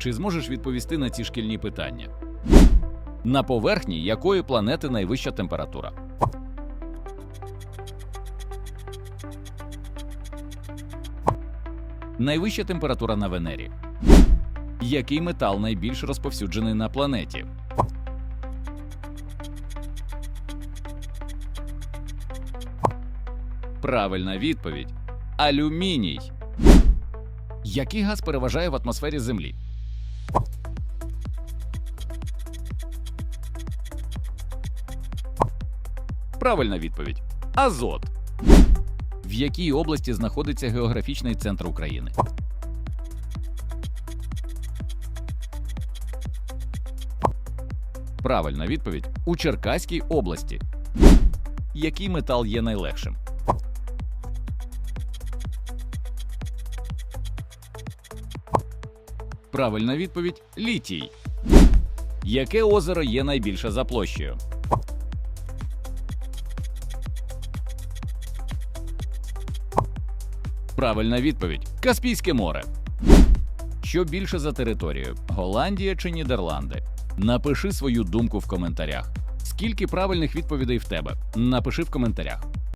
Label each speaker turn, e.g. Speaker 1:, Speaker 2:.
Speaker 1: Чи зможеш відповісти на ці шкільні питання? На поверхні якої планети найвища температура? Найвища температура на Венері. Який метал найбільш розповсюджений на планеті? Правильна відповідь. Алюміній. Який газ переважає в атмосфері Землі? Правильна відповідь. Азот. В якій області знаходиться географічний центр України? Правильна відповідь у Черкаській області. Який метал є найлегшим? Правильна відповідь літій. Яке озеро є найбільше за площею? Правильна відповідь Каспійське море. Що більше за територією Голландія чи Нідерланди? Напиши свою думку в коментарях. Скільки правильних відповідей в тебе? Напиши в коментарях.